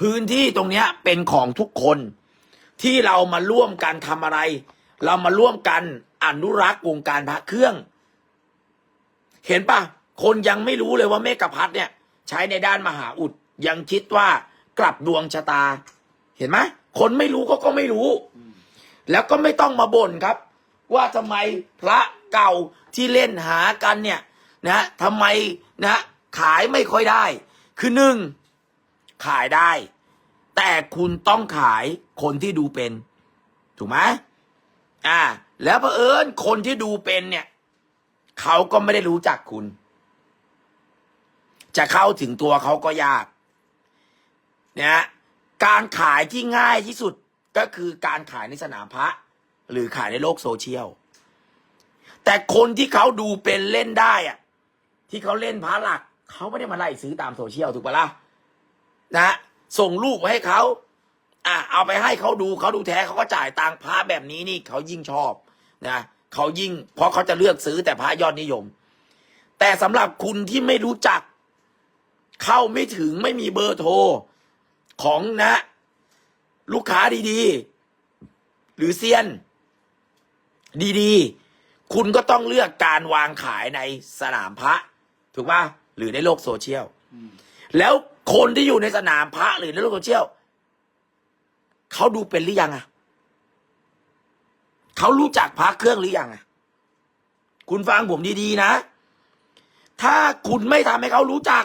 พื้นที่ตรงเนี้ยเป็นของทุกคนที่เรามาร่วมกันทำอะไร เรามาร่วมกันอนุรักษ์วงการพระเครื่อง เห็นปะคนยังไม่รู้เลยว่าเมกะพัทเนี่ย ใช้ในด้านมหาอุดยังคิดว่ากลับดวงชะตา เห็นไหมคนไม่รู้ก็ก็ไม่รู้ แล้วก็ไม่ต้องมาบ่นครับ ว่าทำไมพระเก่าที่เล่นหากันเนี่ย นะทำไมนะขายไม่ค่อยได้ คือหนึ่ง ขายได้ แต่คุณต้องขายคนที่ดูเป็น ถูกไหมอ่า แล้วเผอิญคนที่ดูเป็นเนี่ย เขาก็ไม่ได้รู้จักคุณ จะเข้าถึงตัวเขาก็ยาก เนะการขายที่ง่ายที่สุดก็คือการขายในสนามพระ หรือขายในโลกโซเชียล แต่คนที่เขาดูเป็นเล่นได้อะที่เขาเล่นพระหลัก เขาไม่ได้มาไล่ซื้อตามโซเชียลถูกปะล่ะ นะส่งรูปให้เขาอะเอาไปให้เขาดูเขาดูแท้เขาก็จ่ายตังค์พระแบบนี้นี่เขายิ่งชอบนะเขายิ่งเพราะเขาจะเลือกซื้อแต่พระยอดนิยม แต่สำหรับคุณที่ไม่รู้จัก เข้าไม่ถึงไม่มีเบอร์โทรของนะ ลูกค้าดีๆ หรือเซียน ดีๆ คุณก็ต้องเลือกการวางขายในสนามพระ ถูกป่ะหรือในโลกโซเชียลแล้ว คนที่อยู่ในสนามพระหรือในโลกโซเชียลเขาดูเป็นหรือยังอะเขารู้จักพระเครื่องหรือยังอะ คุณฟังผมดีๆนะ ถ้าคุณไม่ทำให้เขารู้จัก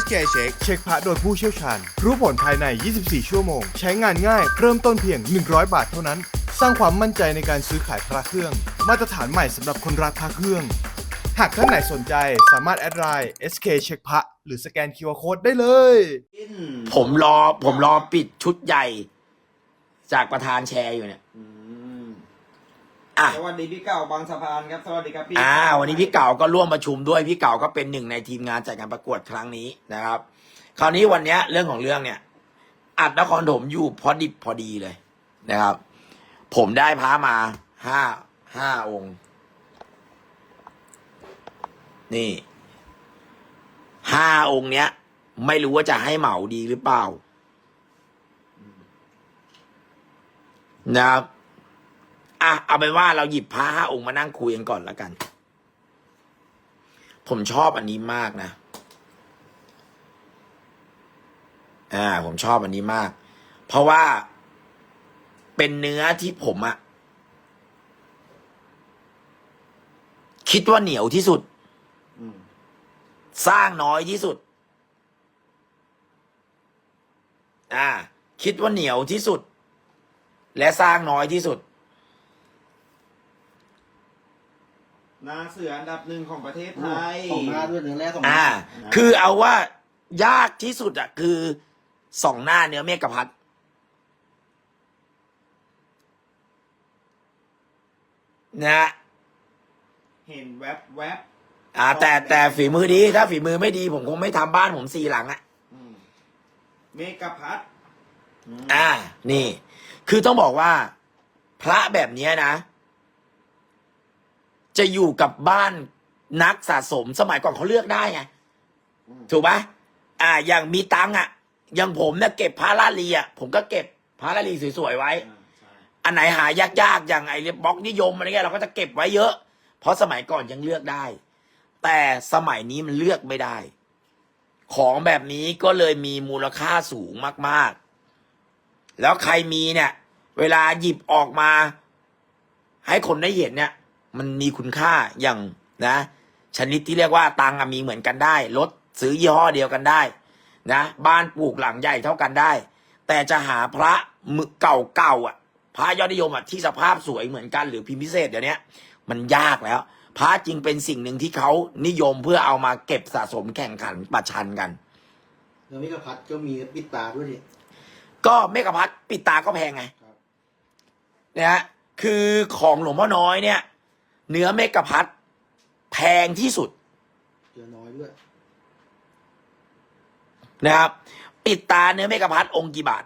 SK Check เช็คพระโดยผู้เชี่ยวชาญ รู้ผลภายใน 24 ชั่วโมง ใช้งานง่าย เริ่มต้นเพียง 100 บาทเท่านั้น สร้างความมั่นใจในการซื้อขายพระเครื่อง มาตรฐานใหม่สำหรับคนรักพระเครื่อง หากท่านไหนสนใจสามารถแอดไลน์ SK เช็คพระหรือสแกน QR Code ได้เลย ผมรอผมรอปิดชุดใหญ่ จากประธานแชร์อยู่เนี่ย อืม อะสวัสดีพี่เก่าบางสะพานครับสวัสดีครับพี่อ่า วันนี้พี่เก่าก็ร่วมประชุมด้วยพี่เก่าก็เป็นหนึ่งในทีมงานจัดการประกวดครั้งนี้นะครับ คราวนี้วันเนี้ยเรื่องของเรื่องเนี่ย อัดนครถมอยู่พอดิบพอดีเลยนะครับ ผมได้พามาห้าห้าองค์ นี่ห้าองค์เนี้ย ไม่รู้ว่าจะให้เหมาดีหรือเปล่านะครับ อะเอาเป็นว่าเราหยิบพระห้าองค์มานั่งคุยกันก่อนแล้วกัน ผมชอบอันนี้มากนะ อ่า ผมชอบอันนี้มาก เพราะว่าเป็นเนื้อที่ผมอะคิดว่าเหนียวที่สุด สร้างน้อยที่สุด อ่า คิดว่าเหนียวที่สุด และสร้างน้อยที่สุด นาเสืออันดับหนึ่งของประเทศไทยของหน้าด้วยเนื้อแร่สองอ่า คือเอาว่ายากที่สุดอะคือสองหน้าเนื้อเมฆพัดนะเห็นแวบแวบอ่า แต่แต่ฝีมือดี ถ้าฝีมือไม่ดี ผมคงไม่ทำบ้านผมสี่หลังอะอืมเมกะพัทอืมอ่า นี่ คือต้องบอกว่า พระแบบเนี้ยนะ จะอยู่กับบ้านนักสะสมสมัยก่อนเขาเลือกได้ไงถูกปะอ่า อย่างมีตังค์อะ อย่างผมเนี่ยเก็บพระลาลีอะผมก็เก็บพระลาลีสวยๆไว้อ่าใช่อันไหนหายากๆอย่างไอ้บล็อกนิยมอะไรเงี้ยเราก็จะเก็บไว้เยอะ เพราะสมัยก่อนยังเลือกได้ แต่สมัยนี้มันเลือกไม่ได้ ของแบบนี้ก็เลยมีมูลค่าสูงมาก ๆ แล้วใครมีเนี่ย เวลาหยิบออกมา ให้คนได้เห็นเนี่ย มันมีคุณค่าอย่างนะ ชนิดที่เรียกว่าตังค์อะมีเหมือนกันได้รถซื้อยี่ห้อเดียวกันได้ นะ บ้านปลูกหลังใหญ่เท่ากันได้ แต่จะหาพระมือเก่าๆอะ พระยอดนิยมอะที่สภาพสวยเหมือนกันหรือพิมพ์พิเศษเดี๋ยวนี้มันยากแล้ว พระจริงเป็นสิ่งหนึ่งที่เขานิยมเพื่อเอามาเก็บสะสมแข่งขันประชันกันเนื้อมิกพัดก็มีปิดตาด้วยดิก็เมกะพัดปิดตาก็แพงไงครับนะฮะคือของหลวงพ่อน้อยเนี่ย เนื้อเมกะพัดแพงที่สุดเจอน้อยด้วยนะครับ ปิดตาเนื้อเมกะพัดองค์กี่บาท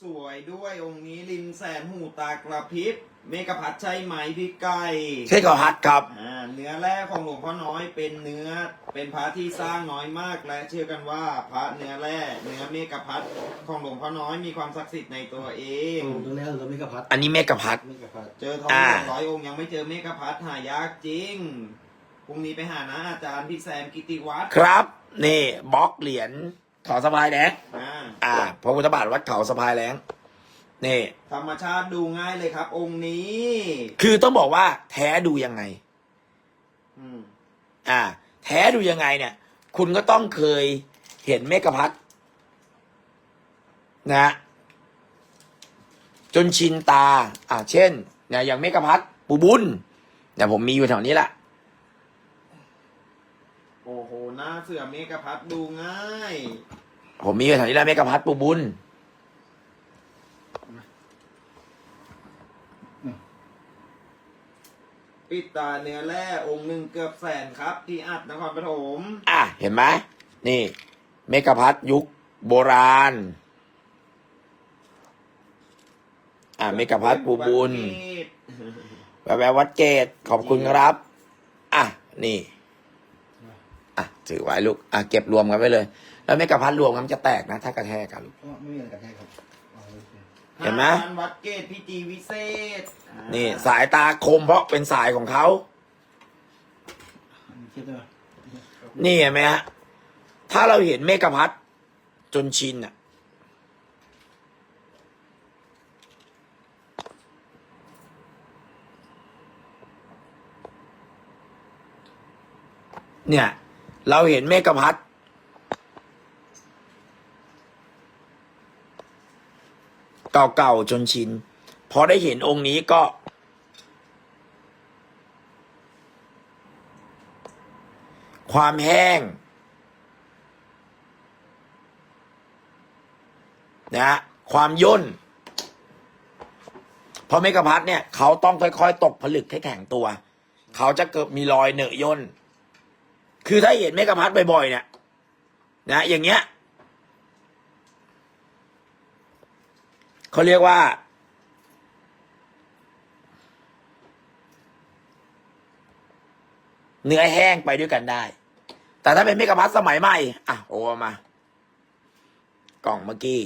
สวยด้วยองค์นี้ริมแสนหูตากระพริบ เมกะพัดใช่ไหมพี่ไก่เช่กะพัดครับ อ่าเนื้อแร่ของหลวงพ่อน้อยเป็นเนื้อเป็นพระที่สร้างน้อยมาก และเชื่อกันว่าพระเนื้อแร่เนื้อเมกะพัดของหลวงพ่อน้อยมีความศักดิ์สิทธิ์ในตัวเองตรงตรงนี้เนื้อมิกพัดอันนี้เมกะพัดมิกพัดเจอทองอ่า หนึ่งร้อยองค์ยังไม่เจอเมกะพัดหายากจริงพรุ่งนี้ไปหานะอาจารย์พี่แซมกิติวัฒน์ครับ นี่บล็อกเหรียญ เขาสะพายแดงอ่าอ่าพระพุทธบาทวัดเขาสะพายแรงนี่ ธรรมชาติดูง่ายเลยครับ องค์นี้ คือต้องบอกว่าแท้ดูยังไง อืมอ่า แท้ดูยังไงเนี่ย คุณก็ต้องเคยเห็นเมกะพัดนะฮะจนชินตา อ่า เช่นเนี่ยอย่างเมกะพัดปูบุญเนี่ยผมมีอยู่แถวนี้แหละ โอ้โหหน้าเสือเมกะพัดดูง่าย ผมมีอยู่แถวนี้แหละเมกะพัดปูบุญ ปิดตาเนื้อแร่องค์หนึ่งเกือบแสนครับ ที่อัดนครปฐมอะ เห็นไหมนี่ เมกะพัดยุคโบราณ อะ เมกะพัดปูบุญ แววแวววัดเกตขอบคุณครับ อะ นี่ อะถือไว้ลูกอะเก็บรวมกันไว้เลย แล้วเมกะพัดรวมกันมันจะแตกนะ ถ้ากระแทกกันลูกก็ไม่มีอะไรกันแค่ครับเอาโอเคเห็นไหมาพัวัดเกตพิจีวิเศษอ่านี่สายตาคมเพราะเป็นสายของเขาอันนี้คิดได้ไหมนี่เห็นไหมฮะ ถ้าเราเห็นเมกะพัดจนชินอะ เนี่ย เราเห็นเมกะพัดเก่าๆจนชิน พอได้เห็นองค์นี้ก็ ความแห้งนะฮะความย่นเพราะเมกะพัดเนี่ย เขาต้องค่อยๆ ตกผลึกให้แข็งตัว เขาจะเกิดมีรอยเหนอะย่น คือถ้าเห็นเมกะพัดบ่อยๆเนี่ยนะอย่างเงี้ยเขาเรียกว่า เนื้อแห้งไปด้วยกันได้ แต่ถ้าเป็นเมกะพัดสมัยใหม่อะโอ้มา กล่องเมื่อกี้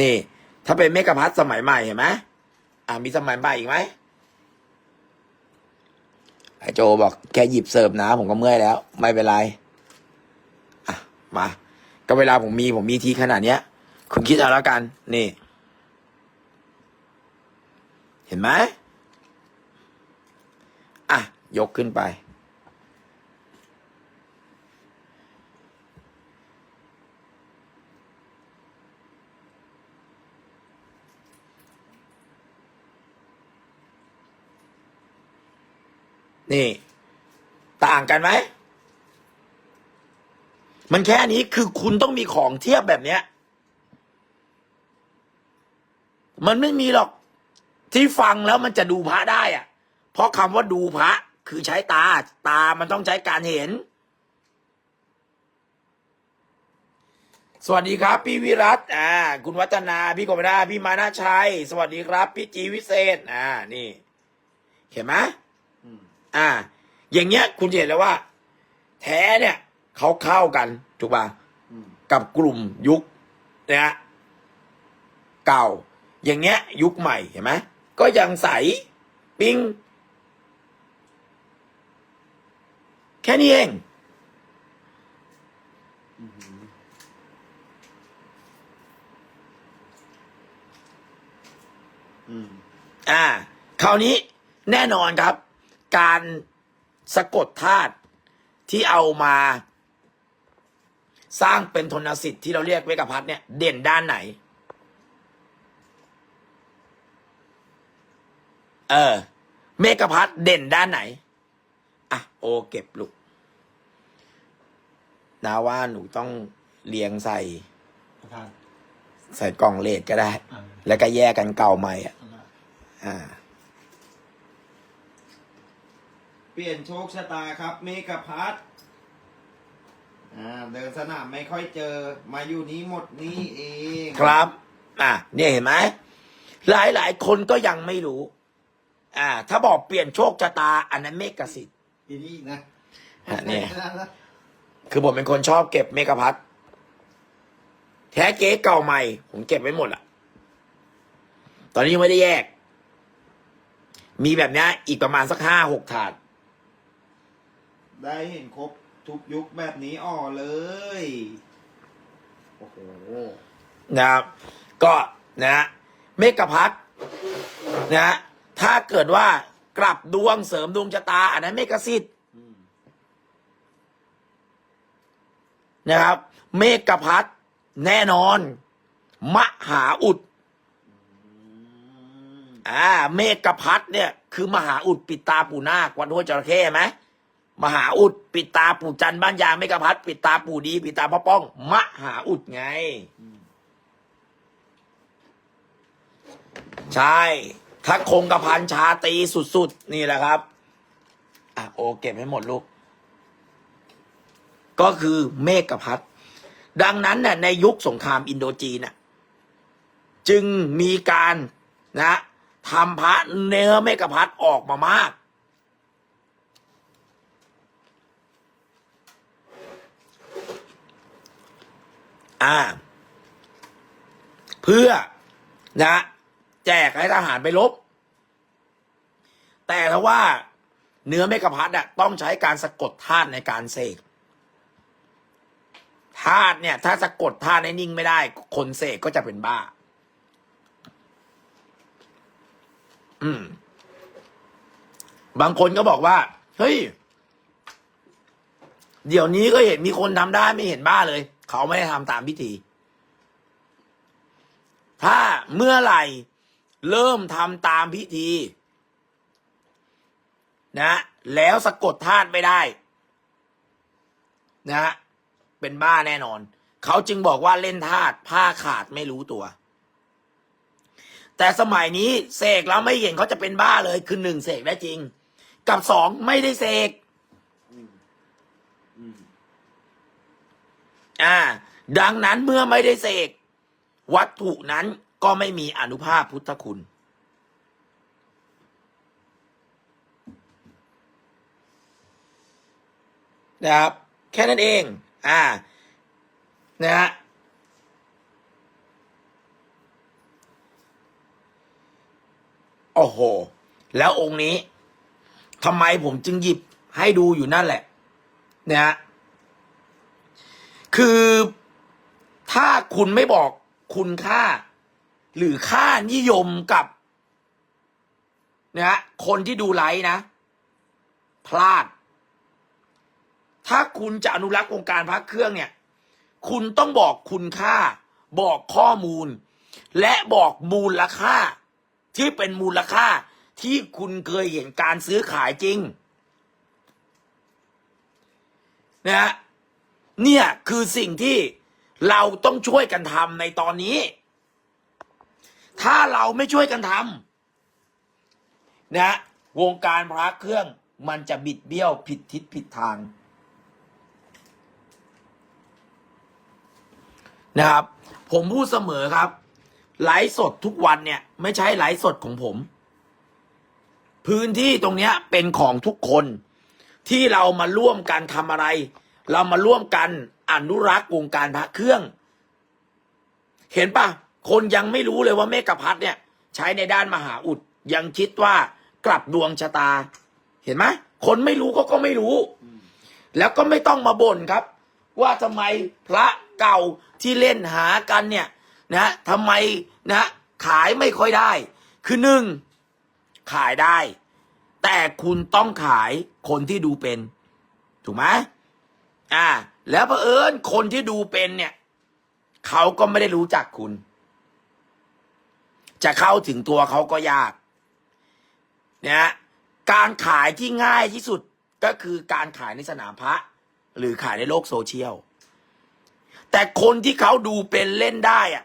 นี่ ถ้าเป็นเมกะพัทสมัยใหม่เห็นไหมอ่ามีสมัยใหม่อีกไหม ไอโจบอกแค่หยิบเสิร์ฟนะผมก็เมื่อยแล้ว ไม่เป็นไร อะ มา ก็เวลาผมมีผมมีทีขนาดเนี้ย คุณคิดเอาแล้วกัน นี่ เห็นไหมอะ ยกขึ้นไป นี่ ต่างกันไหม มันแค่นี้คือคุณต้องมีของเทียบแบบเนี้ย มันไม่มีหรอก ที่ฟังแล้วมันจะดูพระได้อะเพราะคำว่าดูพระ คือใช้ตา ตามันต้องใช้การเห็น สวัสดีครับ พี่วิรัตอ่า คุณวัฒนา พี่กบดาพี่มานาชัย สวัสดีครับ พี่จีวิเศษ อ่า นี่ เห็นไหม อืมอ่า อย่างเงี้ย คุณจะเห็นแล้วว่า แท้เนี่ยเขาเข้ากันถูกป่ะอืมกับกลุ่มยุคนะฮะเก่า อย่างเงี้ย ยุคใหม่เห็นไหมก็ยังใสปิ้งแค่นี้เองอืมอ่า คราวนี้แน่นอนครับ การสะกดธาตุที่เอามา สร้างเป็นทนสิทธิ์ที่เราเรียกเวกพัทเนี่ย เด่นด้านไหน เออ เมกพัทเด่นด้านไหน อะ โอเก็บลูกนาว่าหนูต้องเรียงใส่ประธานใส่กล่องเลดก็ได้อ่าแล้วก็แยกกันเก่าใหม่อะเอาละ อ่า เปลี่ยนโชคชะตาครับ เมกะพัทอ่าเดินสนามไม่ค่อยเจอ มาอยู่นี้หมดนี้เองครับ อะเนี่ยเห็นไหมหลายหลายๆคนก็ยังไม่รู้ อ่า ถ้าบอกเปลี่ยนโชคชะตา อันนั้นเมกสิทธิ์ทีนี้นะอะเนี่ยนะนะคือผมเป็นคนชอบเก็บเมกะพัทแท้เก๊เก่าใหม่ ผมเก็บไว้หมดอะตอนนี้ยังไม่ได้แยก มีแบบเนี้ยอีกประมาณสักห้าหกถาด ได้เห็นครบทุกยุคแบบนี้อ่อเลย โอ้โห นะครับก็นะเมกะพัทนะถ้าเกิดว่ากลับดวงเสริมดวงชะตา อันนั้นเมกะสิทธิ์อืม นะครับ เมกะพัทแน่นอน มหาอุด อ่า เมกะพัทเนี่ย คือมหาอุดปิดตาปู่นาควัดห้วยจระเข้ไหม มหาอุด ปิดตาปู่จันบ้านยางเมกะพัทปิดตาปู่ดี ปิดตาพ่อป้อง มหาอุดไง ใช่ถ้าคงกระพันชาตีสุดๆ นี่แหละครับ อะโอเก็บให้หมดลูก ก็คือเมกะพัทดังนั้นเนี่ยในยุคสงครามอินโดจีนน่ะจึงมีการนะทำพระเนื้อเมกะพัทออกมามาก อ่า เพื่อนะ แจกให้ทหารไปลบ แต่ถ้าว่าเนื้อเมกะพัทอะต้องใช้การสะกดธาตุในการเสกธาตุเนี่ย ถ้าสะกดธาตุให้นิ่งไม่ได้ คนเสกก็จะเป็นบ้า อืม บางคนก็บอกว่า เฮ้ย เดี๋ยวนี้ก็เห็นมีคนทำได้ไม่เห็นบ้าเลย เขาไม่ได้ทำตามพิธี ถ้าเมื่อไหร่เริ่มทำตามพิธี นะ แล้วสะกดธาตุไม่ได้ นะ เป็นบ้าแน่นอน เขาจึงบอกว่าเล่นธาตุผ้าขาดไม่รู้ตัว แต่สมัยนี้เสกแล้วไม่เห็นเขาจะเป็นบ้าเลย คือหนึ่งเสกได้จริง กับสองไม่ได้เสก อ่า ดังนั้นเมื่อไม่ได้เสก วัตถุนั้นก็ไม่มีอนุภาพพุทธคุณ นะครับ แค่นั้นเอง อ่า นะฮะโอ้โห แล้วองค์นี้ทำไมผมจึงหยิบให้ดูอยู่นั่นแหละ นะฮะ คือถ้าคุณไม่บอกคุณค่า หรือค่านิยมกับนะฮะคนที่ดูไลฟ์นะ พลาด ถ้าคุณจะอนุรักษ์วงค์การพระเครื่องเนี่ย คุณต้องบอกคุณค่า บอกข้อมูล และบอกมูลค่า ที่เป็นมูลค่าที่คุณเคยเห็นการซื้อขายจริงนะฮะ เนี่ยคือสิ่งที่เราต้องช่วยกันทำในตอนนี้ ถ้าเราไม่ช่วยกันทำนะวงการพระเครื่องมันจะบิดเบี้ยวผิดทิศผิดทางนะครับ ผมพูดเสมอครับ ไลฟ์สดทุกวันเนี่ย ไม่ใช่ไลฟ์สดของผม พื้นที่ตรงเนี้ยเป็นของทุกคนที่เรามาร่วมกันทำอะไร เรามาร่วมกันอนุรักษ์วงการพระเครื่อง เห็นปะคนยังไม่รู้เลยว่าเมกะพัทเนี่ย ใช้ในด้านมหาอุด ยังคิดว่ากลับดวงชะตา เห็นไหมคนไม่รู้เขาก็ไม่รู้ แล้วก็ไม่ต้องมาบ่นครับ ว่าทำไมพระเก่าที่เล่นหากันเนี่ย นะทำไมนะขายไม่ค่อยได้ คือหนึ่งขายได้ แต่คุณต้องขายคนที่ดูเป็น ถูกไหม อ่า แล้วเผอิญคนที่ดูเป็นเนี่ย เขาก็ไม่ได้รู้จักคุณ จะเข้าถึงตัวเขาก็ยากนะฮะการขายที่ง่ายที่สุดก็คือการขายในสนามพระ หรือขายในโลกโซเชียล แต่คนที่เขาดูเป็นเล่นได้อะ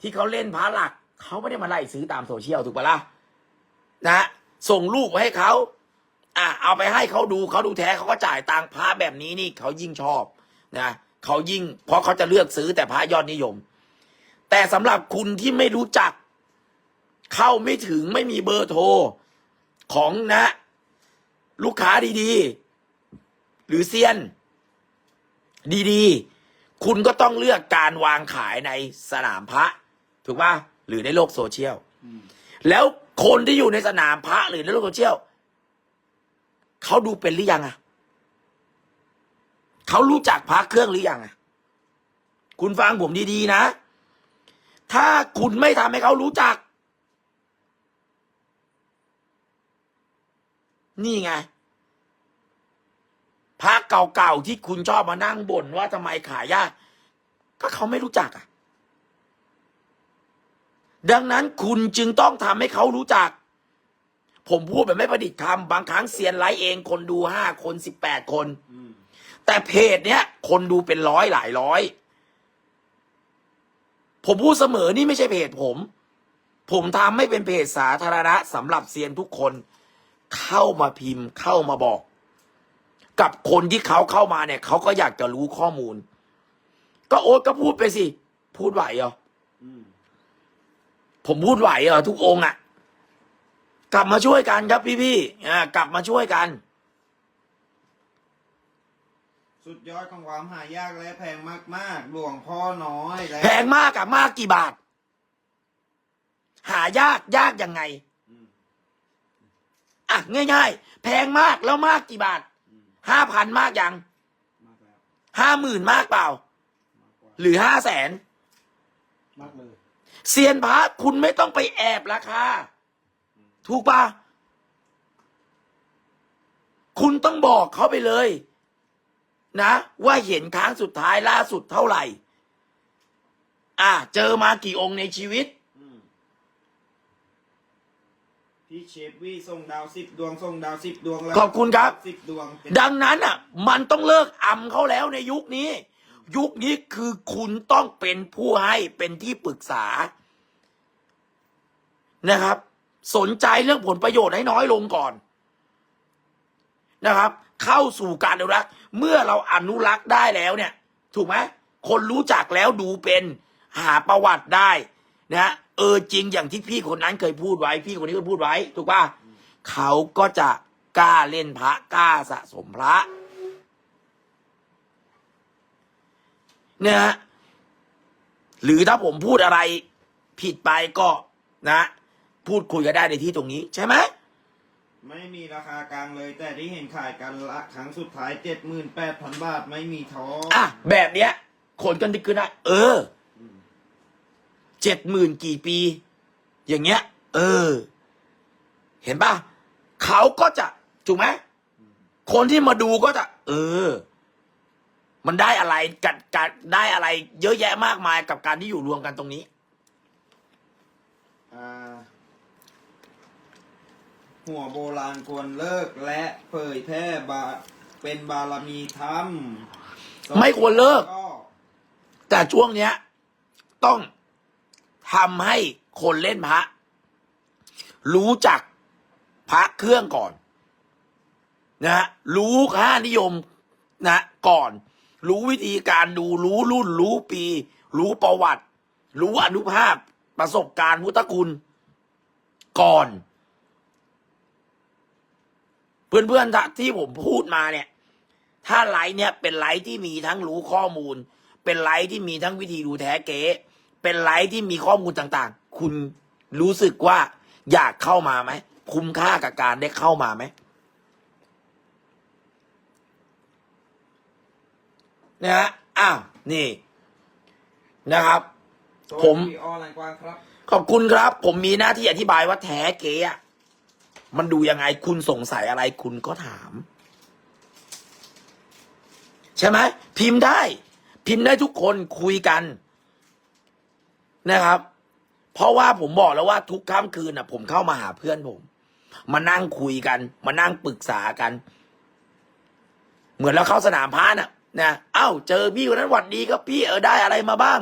ที่เขาเล่นพระหลัก เขาไม่ได้มาไล่ซื้อตามโซเชียลถูกปะล่ะนะ ส่งรูปมาให้เขา อะเอาไปให้เขาดูเขาดูแท้เขาก็จ่ายตังค์พระแบบนี้นี่เขายิ่งชอบนะเขายิ่งเพราะเขาจะเลือกซื้อแต่พระยอดนิยม แต่สำหรับคุณที่ไม่รู้จัก เข้าไม่ถึงไม่มีเบอร์โทรของนะ ลูกค้าดีๆ หรือเซียน ดีๆ คุณก็ต้องเลือกการวางขายในสนามพระ ถูกป่ะหรือในโลกโซเชียลแล้วคนที่อยู่ในสนามพระหรือในโลกโซเชียล เขาดูเป็นหรือยังอะเขารู้จักพระเครื่องหรือยังอะคุณฟังผมดีๆนะ ถ้าคุณไม่ทำให้เขารู้จัก นี่ไงพระเก่าๆที่คุณชอบมานั่งบ่นว่าทำไมขายยากก็เขาไม่รู้จักอะ ดังนั้นคุณจึงต้องทำให้เขารู้จัก ผมพูดแบบไม่ประดิษฐ์คำบางครั้งเซียนไลฟ์เองคนดูห้าคนสิบแปดคน แต่เพจเนี้ย คนดูเป็นร้อยหลายร้อย ผมพูดเสมอนี่ไม่ใช่เพจผม ผมทำไม่เป็นเพจสาธารณะสำหรับเซียนทุกคน เข้ามาพิมพ์เข้ามาบอก กับคนที่เขาเข้ามาเนี่ยเขาก็อยากจะรู้ข้อมูล ก็โอ๊ตก็พูดไปสิ พูดไหวเหรออผมพูดไหวเหรอทุกองค์อะ่ะ กลับมาช่วยกันครับพี่ๆอ่ากลับมาช่วยกัน สุดยอดของความหายากและแพงมากๆหลวงพ่อน้อยและแพงมากอะมากกี่บาท หายากยากยังไงอะง่าย ๆ แพงมากแล้วมากกี่บาทห้าพันมากยังมากแล้วห้าหมื่นมากเปล่ามากกว่าหรือห้าแสนมากเลยเซียนพระคุณไม่ต้องไปแอบราคา ถูกปะคุณต้องบอกเขาไปเลย นะ ว่าเห็นครั้งสุดท้ายล่าสุดเท่าไหร่ อะเจอมากี่องค์ในชีวิตอืมพี่เชฟวี่ส่งดาวสิบดวงส่งดาวสิบดวงแล้วขอบคุณครับ สิบดวงเป็นดังนั้นอะ มันต้องเลิกอำเขาแล้วในยุคนี้ ยุคนี้คือคุณต้องเป็นผู้ให้เป็นที่ปรึกษานะครับ สนใจเรื่องผลประโยชน์ให้น้อยลงก่อนนะครับ เข้าสู่การอนุรักษ์ เมื่อเราอนุรักษ์ได้แล้วเนี่ย ถูกไหมคนรู้จักแล้วดูเป็นหาประวัติได้นะเออจริงอย่างที่พี่คนนั้นเคยพูดไว้ พี่คนนี้เคยพูดไว้ ถูกป่ะเขาก็จะกล้าเล่นพระกล้าสะสมพระเนี่ยฮะหรือถ้าผมพูดอะไรผิดไปก็นะ พูดคุยกันได้ในที่ตรงนี้ใช่ไหมไม่มีราคากลางเลย แต่ที่เห็นขายกันละครั้งสุดท้ายเจ็ดหมื่นแปดพันบาทไม่มีท้ออะแบบเนี้ยคนกันดึกขึ้นได้เออเจ็ดหมื่นกี่ปี อย่างเงี้ย เออ เห็นป่ะเขาก็จะถูกไหมคนที่มาดูก็จะ เออ มันได้อะไรกันกันได้อะไร เยอะแยะมากมายกับการที่อยู่รวมกันตรงนี้ อ่า หัวโบราณควรเลิกและเผยแพร่บาเป็นบารมีธรรมไม่ควรเลิก ก็แต่ช่วงเนี้ย ต้องทำให้คนเล่นพระ รู้จักพระเครื่องก่อน นะฮะรู้ค่านิยมนะก่อน รู้วิธีการดูรู้รุ่น รู้ปี รู้ประวัติ รู้อนุภาพประสบการณ์พุทธคุณ ก่อน เพื่อนๆที่ผมพูดมาเนี่ย ถ้าไลฟ์เนี่ยเป็นไลฟ์ที่มีทั้งรู้ข้อมูล เป็นไลฟ์ที่มีทั้งวิธีดูแท้เก๋เป็นไลฟ์ที่มีข้อมูลต่างๆ คุณรู้สึกว่าอยากเข้ามาไหมคุ้มค่ากับการได้เข้ามาไหมนะฮะอ้าวนี่นะครับ ผมพี่ออนไลน์กว้างครับขอบคุณครับ ผมมีหน้าที่อธิบายว่าแท้เก๋อะ มันดูยังไงคุณสงสัยอะไรคุณก็ถาม ใช่ไหมพิมพ์ได้ พิมพ์ได้ทุกคนคุยกันนะครับ เพราะว่าผมบอกแล้วว่าทุกค่ำคืนน่ะผมเข้ามาหาเพื่อนผม มานั่งคุยกัน มานั่งปรึกษากัน เหมือนเราเข้าสนามพระน่ะนะเอ้า เจอพี่คนนั้นหวัดดีครับพี่เออได้อะไรมาบ้าง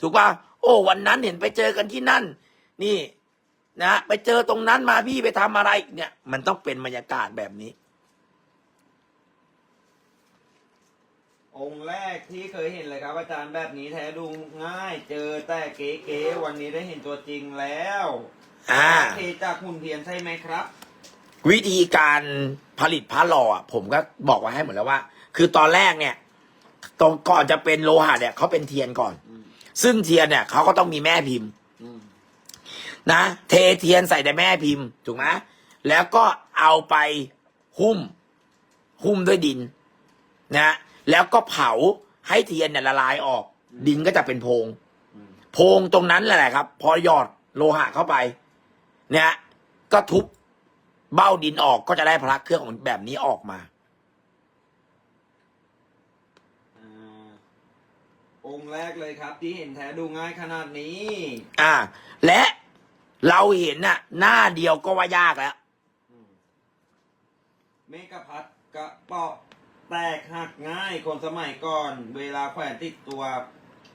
ถูกป่ะโอ้ วันนั้นเห็นไปเจอกันที่นั่น นี่ นะไปเจอตรงนั้นมาพี่ไปทำอะไร เนี่ย มันต้องเป็นบรรยากาศแบบนี้ องค์แรกที่เคยเห็นเลยครับ อาจารย์แบบนี้แท้ดูง่าย เจอแต่เก๋ๆวันนี้ได้เห็นตัวจริงแล้วอ่าเทจากหุ่นเทียนใช่ไหมครับ วิธีการผลิตพระหล่ออะผมก็บอกไว้ให้หมดแล้วว่า คือตอนแรกเนี่ย ตรงก่อนจะเป็นโลหะเนี่ยเขาเป็นเทียนก่อน ซึ่งเทียนเนี่ยเขาก็ต้องมีแม่พิมพ์อืม นะ เทเทียนใส่ในแม่พิมพ์ถูกไหมแล้วก็เอาไปหุ้ม หุ้มด้วยดิน นะ แล้วก็เผาให้เทียนเนี่ยละลายออก ดินก็จะเป็นโพรงโพรงตรงนั้นแหละครับ พอหยอดโลหะเข้าไป เนี่ยก็ทุบเบ้าดินออกก็จะได้พระเครื่องของแบบนี้ออกมาอ่าองค์แรกเลยครับ ที่เห็นแท้ดูง่ายขนาดนี้ อ่า และ เราเห็นน่ะ หน้าเดียวก็ว่ายากแล้ว เมกะพัดกระเปาะแตกหักง่ายคนสมัยก่อน เวลาแขวนติดตัว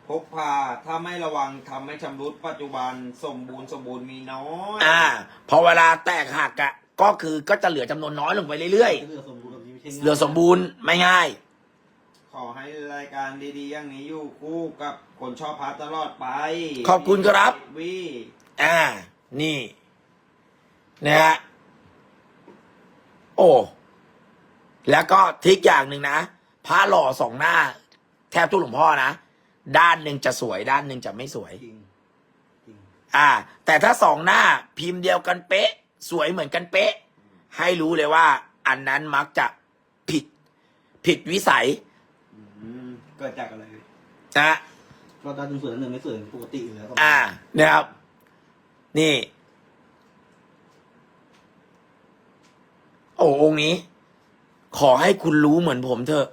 พกพาถ้าไม่ระวังทำให้ชำรุดปัจจุบันสมบูรณ์สมบูรณ์มีน้อยอ่า พอเวลาแตกหักอะก็คือก็จะเหลือจำนวนน้อยลงไปเรื่อยเรือสมบูรณ์แบบนี้ไม่ใช่ๆ เหลือสมบูรณ์ไม่ง่าย ขอให้รายการดีๆ อย่างนี้อยู่คู่กับคนชอบพัดตลอดไปขอบคุณครับ วี อ่า นี่นะฮะโอ้แล้วก็ทริกอย่างหนึ่งนะพระหล่อสองหน้า แทบทุกหลวงพ่อนะ ด้านหนึ่งจะสวย ด้านหนึ่งจะไม่สวย จริงจริงอ่า แต่ถ้าสองหน้าพิมพ์เดียวกันเป๊ะ สวยเหมือนกันเป๊ะ ให้รู้เลยว่า อันนั้นมักจะผิด ผิดวิสัยอืมเกิดจากอะไรนะก็ด้านหนึ่งสวยด้านหนึ่งไม่สวยปกติอยู่แล้วอ่านะครับ นี่ โอ้องค์นี้ ขอให้คุณรู้เหมือนผมเถอะ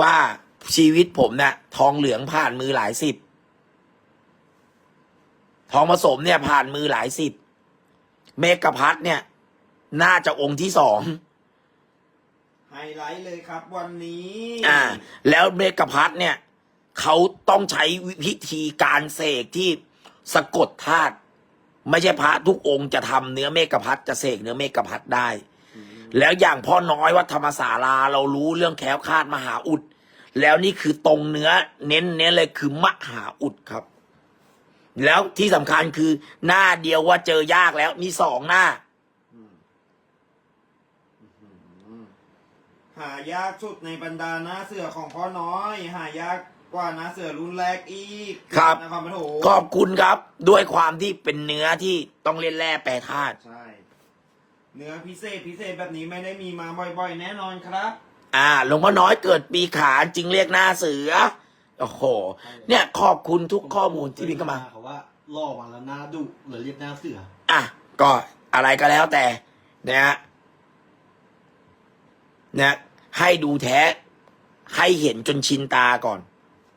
ว่าชีวิตผมเนี่ยทองเหลืองผ่านมือหลายสิบ ทองผสมเนี่ยผ่านมือหลายสิบ เมกะพัทเนี่ย น่าจะองค์ที่สองไฮไลท์เลยครับ วันนี้ อ่า แล้วเมกะพัทเนี่ย เขาต้องใช้วิธีการเสกที่สะกดธาตุ ไม่ใช่พระทุกองค์จะทำเนื้อเมกะพัทจะเสกเนื้อเมกะพัทได้ แล้วอย่างพ่อน้อยวัดธรรมศาลาเรารู้เรื่องแคล้วคลาดมหาอุด แล้วนี่คือตรงเนื้อเน้นเน้นเลยคือมหาอุดครับ แล้วที่สำคัญคือหน้าเดียวว่าเจอยากแล้วมีสองหน้าหายากสุดในบรรดาหน้าเสือของพ่อน้อย หายาก กว่าหน้าเสือรุ่นแรกอีกครับ นครปฐมขอบคุณครับ ด้วยความที่เป็นเนื้อที่ต้องเล่นแร่แปรธาตุใช่ เนื้อพิเศษพิเศษแบบนี้ไม่ได้มีมาบ่อยๆ แน่นอนครับ อ่าหลวงพ่อน้อยเกิดปีขานจึงเรียกหน้าเสือโอ้โห เนี่ยขอบคุณทุกข้อมูลที่พิมพ์เข้ามา เขาว่าล่อมาแล้วหน้าดุเลยเรียกหน้าเสือ อะก็อะไรก็แล้วแต่นะฮะนะ ให้ดูแท้ ให้เห็นจนชินตาก่อน